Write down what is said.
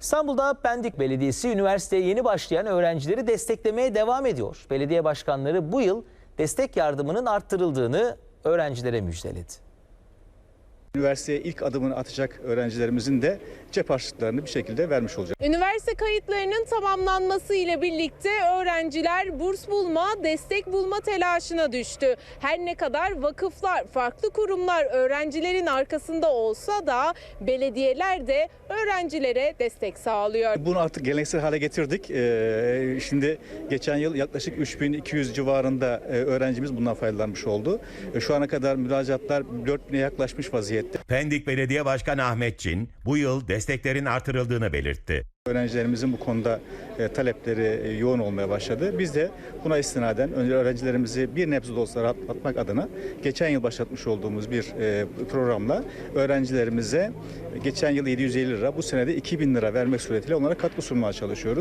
İstanbul'da Pendik Belediyesi üniversiteye yeni başlayan öğrencileri desteklemeye devam ediyor. Belediye başkanları bu yıl destek yardımının arttırıldığını öğrencilere müjdeledi. Üniversiteye ilk adımını atacak öğrencilerimizin de cep harçlıklarını bir şekilde vermiş olacak. Üniversite kayıtlarının tamamlanması ile birlikte öğrenciler burs bulma, destek bulma telaşına düştü. Her ne kadar vakıflar, farklı kurumlar öğrencilerin arkasında olsa da belediyeler de öğrencilere destek sağlıyor. Bunu artık geleneksel hale getirdik. Ee, şimdi geçen yıl yaklaşık 3200 civarında e, öğrencimiz bundan faydalanmış oldu. E, Şu ana kadar müracaatlar 4000'e yaklaşmış vaziyette. Pendik Belediye Başkanı Ahmet Çin bu yıl desteklerin artırıldığını belirtti. Öğrencilerimizin bu konuda e, talepleri e, yoğun olmaya başladı. Biz de buna istinaden öğrencilerimizi bir nebze de olsa rahatlatmak adına geçen yıl başlatmış olduğumuz bir e, programla öğrencilerimize geçen yıl 750 lira bu senede 2000 lira vermek suretiyle onlara katkı sunmaya çalışıyoruz.